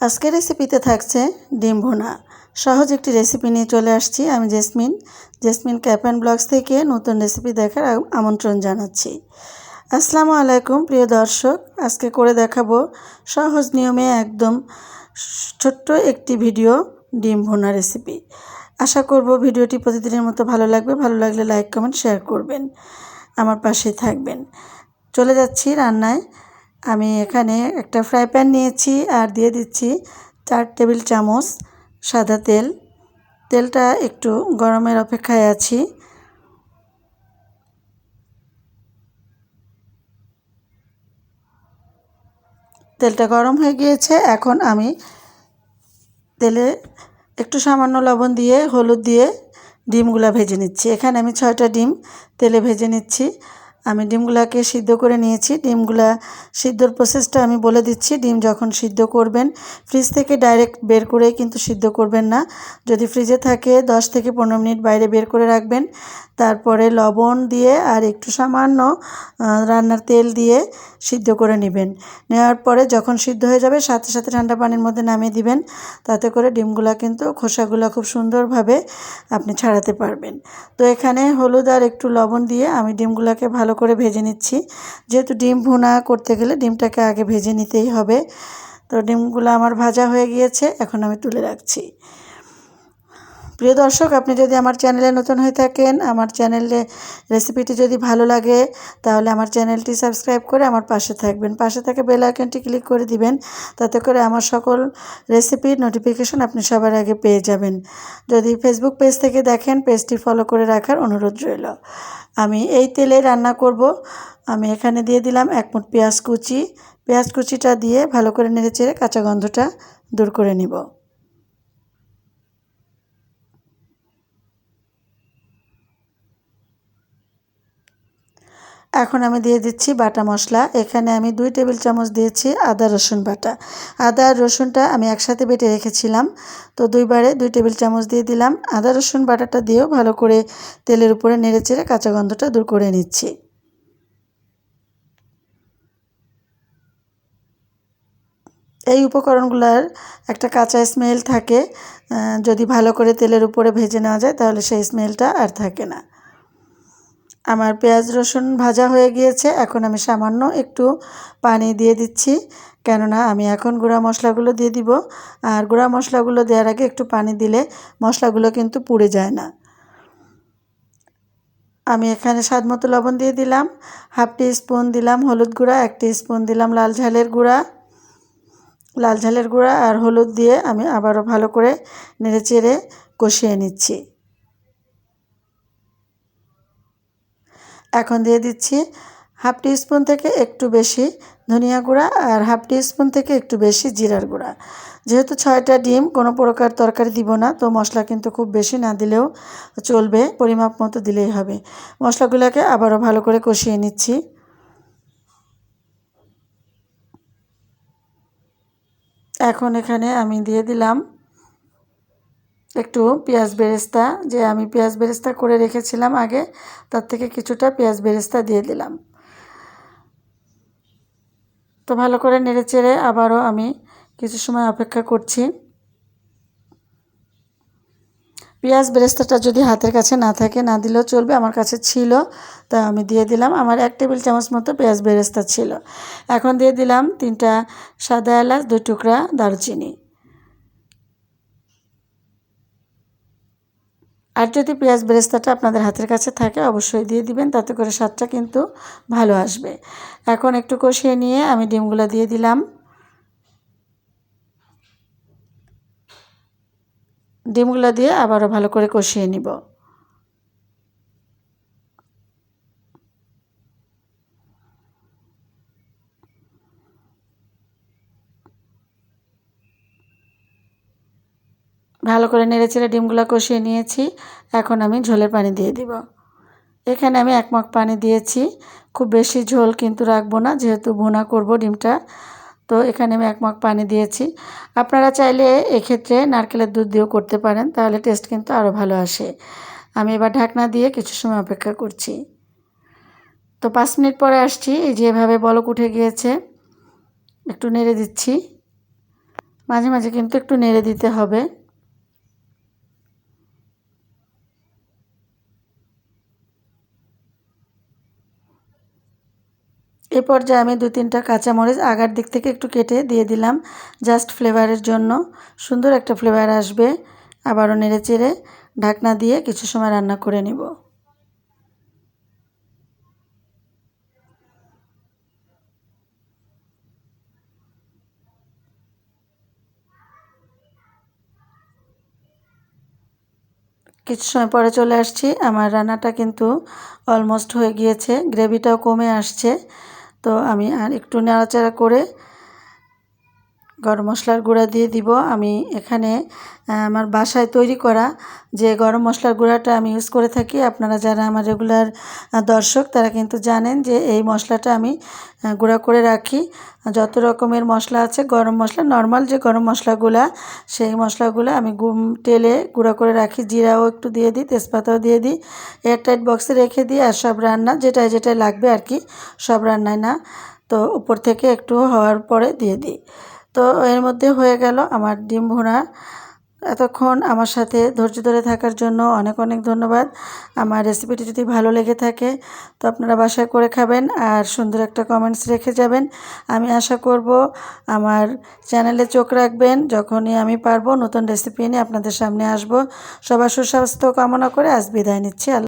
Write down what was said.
আজকের রেসিপিতে থাকছে ডিম ভুনা। সহজ একটি রেসিপি নিয়ে চলে আসছি আমি Jesmin. Jesmin cap and blogs থেকে নতুন রেসিপি দেখার আমন্ত্রণ জানাচ্ছি। আসসালামু আলাইকুম, প্রিয় দর্শক। আজকে করে দেখাবো সহজ নিয়মে একদম ছোট্ট একটি ভিডিও ডিম ভুনা রেসিপি আশা করব ভিডিওটি প্রতিদিনের মতো ভালো লাগবে। ভালো লাগলে লাইক কমেন্ট শেয়ার করবেন। আমার পাশেই থাকবেন। চলে যাচ্ছি রান্নায়। আমি এখানে একটা ফ্রাই প্যান নিয়েছি আর দিয়ে দিচ্ছি চার টেবিল চামচ সাদা তেল। তেলটা একটু গরমের অপেক্ষায় আছি। তেলটা গরম হয়ে গিয়েছে, এখন আমি তেলে একটু সামান্য লবণ দিয়ে হলুদ দিয়ে ডিমগুলা ভেজে নিচ্ছি। এখানে আমি ছয়টা ডিম তেলে ভেজে নিচ্ছি। আমি ডিমগুলাকে সিদ্ধ করে নিয়েছি। ডিমগুলা সিদ্ধর প্রসেসটা আমি বলে দিচ্ছি। ডিম যখন সিদ্ধ করবেন ফ্রিজ থেকে ডাইরেক্ট বের করে কিন্তু সিদ্ধ করবেন না। যদি ফ্রিজে থাকে, দশ থেকে পনেরো মিনিট বাইরে বের করে রাখবেন। তারপরে লবণ দিয়ে আর একটু সামান্য রান্নার তেল দিয়ে সিদ্ধ করে নেবেন। নেওয়ার পরে যখন সিদ্ধ হয়ে যাবে, সাথে সাথে ঠান্ডা পানির মধ্যে নামিয়ে দিবেন। তাতে করে ডিমগুলা কিন্তু খোসাগুলো খুব সুন্দরভাবে আপনি ছাড়াতে পারবেন। তো এখানে হলুদ আর একটু লবণ দিয়ে আমি ডিমগুলাকে ভালো করে ভেজে নিচ্ছি। যেহেতু ডিম ভুনা করতে গেলে ডিমটাকে আগে ভেজে নিতেই হবে। তো ডিমগুলো আমার ভাজা হয়ে গিয়েছে, এখন আমি তুলে রাখছি। প্রিয় দর্শক, আপনি যদি আমার চ্যানেলে নতুন হয়ে থাকেন, আমার চ্যানেলে রেসিপিটি যদি ভালো লাগে, তাহলে আমার চ্যানেলটি সাবস্ক্রাইব করে আমার পাশে থাকবেন। পাশে থেকে বেল আইকনটি ক্লিক করে দিবেন, তাতে করে আমার সকল রেসিপির নোটিফিকেশন আপনি সবার আগে পেয়ে যাবেন। যদি ফেসবুক পেজ থেকে দেখেন, পেজটি ফলো করে রাখার অনুরোধ রইল। আমি এই তেলে রান্না করব। আমি এখানে দিয়ে দিলাম এক মুঠ পেঁয়াজ কুচি। পেঁয়াজ কুচিটা দিয়ে ভালো করে নেড়ে চেড়ে কাঁচা গন্ধটা দূর করে নিব। এখন আমি দিয়ে দিচ্ছি বাটা মশলা। এখানে আমি দুই টেবিল চামচ দিয়েছি আদা, রসুন বাটা। আদা আর রসুনটা আমি একসাথে বেটে রেখেছিলাম। তো দুইবারে দুই টেবিল চামচ দিয়ে দিলাম। আদা, রসুন বাটাটা দিয়েও ভালো করে তেলের উপরে নেড়ে চেড়ে কাঁচা গন্ধটা দূর করে নিচ্ছি। এই উপকরণগুলোর একটা কাঁচা স্মেল থাকে। যদি ভালো করে তেলের উপরে ভেজে নেওয়া যায় তাহলে সেই স্মেলটা আর থাকে না। আমার পেঁয়াজ রসুন ভাজা হয়ে গিয়েছে। এখন আমি সামান্য একটু পানি দিয়ে দিচ্ছি। কেননা আমি এখন গুঁড়া মশলাগুলো দিয়ে দিব। আর গুঁড়া মশলাগুলো দেওয়ার আগে একটু পানি দিলে মশলাগুলো কিন্তু পুড়ে যায় না। আমি এখানে স্বাদ মতো লবণ দিয়ে দিলাম। হাফ টি স্পুন দিলাম হলুদ গুঁড়া, এক টি স্পুন দিলাম লাল ঝালের গুঁড়া। লাল ঝালের গুঁড়া আর হলুদ দিয়ে আমি আবারও ভালো করে নেড়ে চেড়ে কষিয়ে নিচ্ছি। এখন দিয়ে দিচ্ছি হাফ টি স্পুন থেকে একটু বেশি ধনিয়া গুঁড়া আর হাফ টি স্পুন থেকে একটু বেশি জিরার গুঁড়া। যেহেতু ছয়টা ডিম, কোনো প্রকার তরকারি দিব না, তো মশলা কিন্তু খুব বেশি না দিলেও চলবে, পরিমাপ মতো দিলেই হবে। মশলাগুলোকে আবারও ভালো করে কষিয়ে নিচ্ছি। এখন এখানে আমি দিয়ে দিলাম একটু পেঁয়াজ বেরেস্তা, যে আমি পেঁয়াজ বেরেস্তা করে রেখেছিলাম আগে, তার থেকে কিছুটা পেঁয়াজ বেরেস্তা দিয়ে দিলাম। তো ভালো করে নেড়ে চেড়ে আবারও আমি কিছু সময় অপেক্ষা করছি। পেঁয়াজ বেরেস্তাটা যদি হাতের কাছে না থাকে, না দিলেও চলবে, আমার কাছে ছিল তা আমি দিয়ে দিলাম। আমার এক টেবিল চামচ মতো পেঁয়াজ বেরেস্তা ছিল। এখন দিয়ে দিলাম তিনটা সাদা এলাচ, দুই টুকরা দারুচিনি। আর যদি পেঁয়াজ বেরেস্তাটা আপনাদের হাতের কাছে থাকে, অবশ্যই দিয়ে দিবেন, তাতে করে স্বাদটা কিন্তু ভালো আসবে। এখন একটু কষিয়ে নিয়ে আমি ডিমগুলো দিয়ে দিলাম। ডিমগুলো দিয়ে আবারও ভালো করে কষিয়ে নিব। ভালো করে নেড়ে চেড়ে ডিমগুলো কষিয়ে নিয়েছি। এখন আমি ঝোলের পানি দিয়ে দিব। এখানে আমি এক মগ পানি দিয়েছি। খুব বেশি ঝোল কিন্তু রাখব না, যেহেতু ভুনা করব ডিমটা। তো এখানে আমি এক মগ পানি দিয়েছি। আপনারা চাইলে এক্ষেত্রে নারকেলের দুধ দিয়েও করতে পারেন, তাহলে টেস্ট কিন্তু আরও ভালো আসে। আমি এবার ঢাকনা দিয়ে কিছু সময় অপেক্ষা করছি। তো পাঁচ মিনিট পরে আসছি, এই যেভাবে বলক উঠে গিয়েছে। একটু নেড়ে দিচ্ছি। মাঝে মাঝে কিন্তু একটু নেড়ে দিতে হবে। এই পর্যায়ে আমি দু তিনটা কাঁচামরিচ আগার দিক থেকে একটু কেটে দিয়ে দিলাম জাস্ট ফ্লেভারের জন্য। সুন্দর একটা ফ্লেভার আসবে। আবারও নেড়ে চেড়ে ঢাকনা দিয়ে কিছু সময় রান্না করে নিব। কিছু সময় পরে চলে আসছি। আমার রান্নাটা কিন্তু অলমোস্ট হয়ে গিয়েছে। গ্রেভিটাও কমে আসছে। তো আমি আর একটু নাড়াচাড়া করে গরম মশলার গুঁড়া দিয়ে দিব। আমি এখানে আমার বাসায় তৈরি করা যে গরম মশলার গুঁড়াটা আমি ইউজ করে থাকি, আপনারা যারা আমার রেগুলার দর্শক, তারা কিন্তু জানেন যে এই মশলাটা আমি গুঁড়া করে রাখি। যত রকমের মশলা আছে, গরম মশলা নর্মাল যে গরম মশলাগুলা, সেই মশলাগুলো আমি গুম, তেলে গুঁড়া করে রাখি। জিরাও একটু দিয়ে দিই, তেজপাতাও দিয়ে দিই এয়ারটাইট বক্সে রেখে দিই আর সব রান্না যেটাই যেটাই লাগবে আর কি, সব রান্নায় না, তো উপর থেকে একটু হওয়ার পরে দিয়ে দিই। তো এর মধ্যে হয়ে গেল আমার ডিম ভুনা। এতক্ষণ আমার সাথে ধৈর্য ধরে থাকার জন্য অনেক অনেক ধন্যবাদ। আমার রেসিপিটি যদি ভালো লেগে থাকে, তো আপনারা বাসায় করে খাবেন আর সুন্দর একটা কমেন্টস রেখে যাবেন। আমি আশা করব আমার চ্যানেলে চোখ রাখবেন, যখনই আমি পারব নতুন রেসিপি নিয়ে আপনাদের সামনে আসব। সবার সুস্বাস্থ্য কামনা করে আজ বিদায় নিচ্ছি।